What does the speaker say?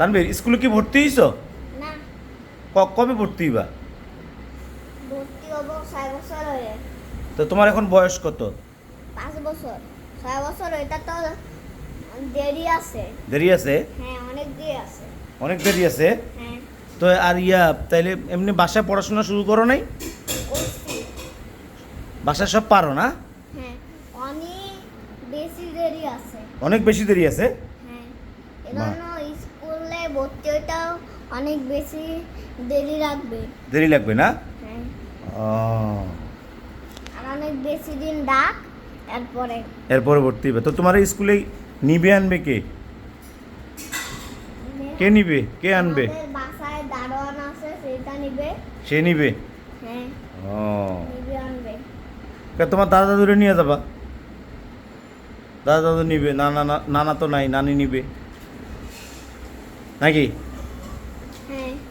তানবীর স্কুলে কি ভর্তি হইছো? কবে ভর্তি হইবা? ভর্তি হব ছয় বছর তো তোমার এখন বয়স কত? পাঁচ বছর। ছয় বছর এটা তো দেরি আছে। দেরি আছে? হ্যাঁ অনেক দেরি আছে। অনেক দেরি আছে? হ্যাঁ। তো আর ইয়া তাইলে এমনি বাসায় পড়াশোনা শুরু করো নাই? বাসায় সব পারো না? হ্যাঁ অনেক বেশি দেরি আছে। অনেক বেশি দেরি আছে? হ্যাঁ এজন্য ভর্তি হইতেও অনেক বেশি দেরি লাগবে। দেরি লাগবে না? হ্যাঁ। আর অনেক বেশি দিন ডাক এরপরে। এরপরে ভর্তি হবে। তো তোমার স্কুলে নিবে আনবে কে? কে নিবে? কে আনবে? বাসায় দারোয়ান আছে সেটা নিবে। সে নিবে? হ্যাঁ। ও। নিবে আনবে। তা তোমার দাদা দাদুরে নিয়ে যাবা। দাদা দাদু নিবে নানা নানা তো নাই নানি নিবে। নাকি? হ্যাঁ।